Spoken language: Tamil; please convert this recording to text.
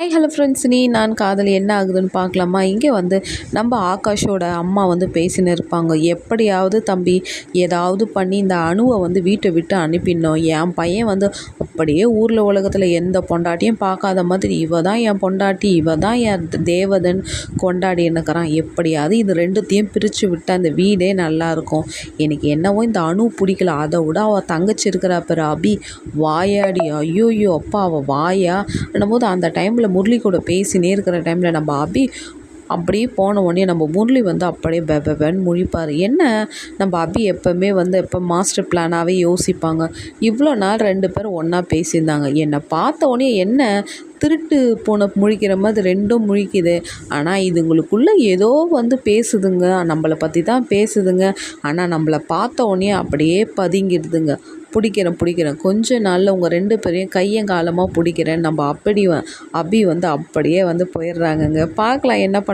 ஹை ஹலோ ஃப்ரெண்ட்ஸ் நீ நான் காதல் என்ன ஆகுதுன்னு பார்க்கலாமா? இங்கே வந்து நம்ம ஆகாஷோட அம்மா வந்து பேசின்னு இருப்பாங்க. எப்படியாவது தம்பி ஏதாவது பண்ணி இந்த அணுவை வந்து வீட்டை விட்டு அனுப்பிடணும். என் பையன் வந்து அப்படியே ஊரில் உலகத்தில் எந்த பொண்டாட்டியும் பார்க்காத மாதிரி இவ தான் என் பொண்டாட்டி இவ தான் என் தேவதன் கொண்டாடி என்னக்கிறான் எப்படியாவது இது ரெண்டுத்தையும் பிரித்து விட்டு அந்த வீடே நல்லாயிருக்கும் எனக்கு என்னவோ இந்த அணு பிடிக்கல. அதை விட அவள் தங்கச்சி இருக்கிறா பிற அபி. வாயாடி. ஐயோயோ அப்பா அவள் வாயா? போது அந்த டைமில் முரளி கூட பேசினே இருக்கிற டைமில் நம்ம அபி அப்படியே போன உடனே நம்ம முரளி வந்து அப்படியே பெ பென்னு முழிப்பார். என்ன? நம்ம அபி எப்போவுமே வந்து எப்போ மாஸ்டர் பிளானாகவே யோசிப்பாங்க. இவ்வளோ நாள் ரெண்டு பேரும் ஒன்றா பேசியிருந்தாங்க. என்னை பார்த்த உடனே என்ன? திருட்டு போன முழிக்கிற மாதிரி ரெண்டும் முழிக்குது. ஆனால் இதுங்களுக்குள்ளே ஏதோ வந்து பேசுதுங்க. நம்மளை பற்றி தான் பேசுதுங்க. ஆனால் நம்மளை பார்த்த உடனே அப்படியே பதுங்கிடுதுங்க. பிடிக்கிறேன் பிடிக்கிறேன். கொஞ்ச நாளில் உங்கள் ரெண்டு பேரையும் கையங்காலமாக பிடிக்கிறேன். நம்ம அப்படி அபி வந்து அப்படியே வந்து போயிடுறாங்கங்க. பார்க்கலாம் என்ன பண்ண